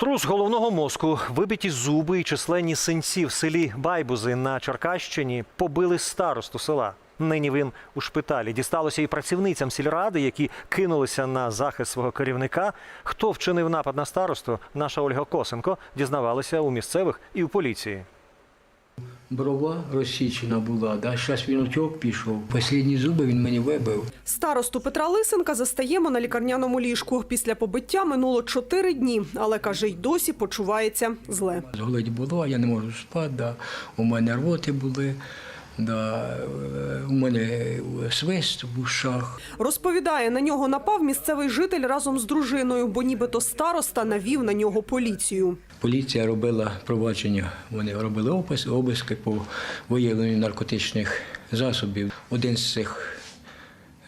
Струс головного мозку, вибиті зуби і численні синці в селі Байбузи на Черкащині побили старосту села. Нині він у шпиталі. Дісталося і працівницям сільради, які кинулися на захист свого керівника. Хто вчинив напад на старосту? Наша Ольга Косенко дізнавалася у місцевих і у поліції. Брова розсічена була, да? зараз він утік пішов. Послідні зуби він мені вибив. Старосту Петра Лисенка застаємо на лікарняному ліжку. Після побиття минуло чотири дні, але каже, й досі почувається зле. Зголить було, я не можу спати, да? у мене рвоти були, да? у мене свист в ушах. Розповідає, на нього напав місцевий житель разом з дружиною, бо нібито староста навів на нього поліцію. Поліція робила провадження, вони робили опис, обиски по виявленню наркотичних засобів. Один з цих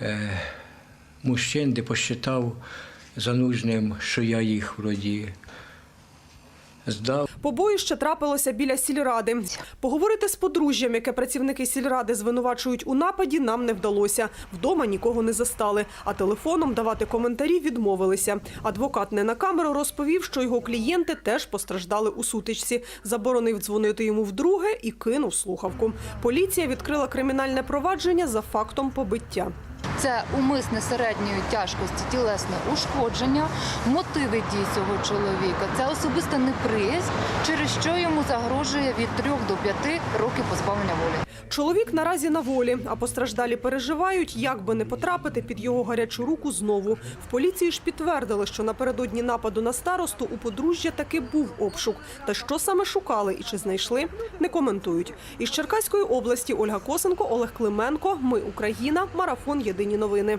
е, мужчин, де посчитав за нужним, що я їх вроді здав. Побоїще трапилося біля сільради. Поговорити з подружжям, яке працівники сільради звинувачують у нападі, нам не вдалося. Вдома нікого не застали, а телефоном давати коментарі відмовилися. Адвокат не на камеру розповів, що його клієнти теж постраждали у сутичці. Заборонив дзвонити йому вдруге і кинув слухавку. Поліція відкрила кримінальне провадження за фактом побиття. Це умисне середньої тяжкості тілесне ушкодження, мотиви дій цього чоловіка. Це особиста неприязнь, через що йому загрожує від 3 до 5 років позбавлення волі. Чоловік наразі на волі, а постраждалі переживають, як би не потрапити під його гарячу руку знову. В поліції ж підтвердили, що напередодні нападу на старосту у подружжя таки був обшук. Та що саме шукали і чи знайшли, не коментують. Із Черкаської області Ольга Косенко, Олег Клименко. Ми Україна. Марафон. Єдині новини.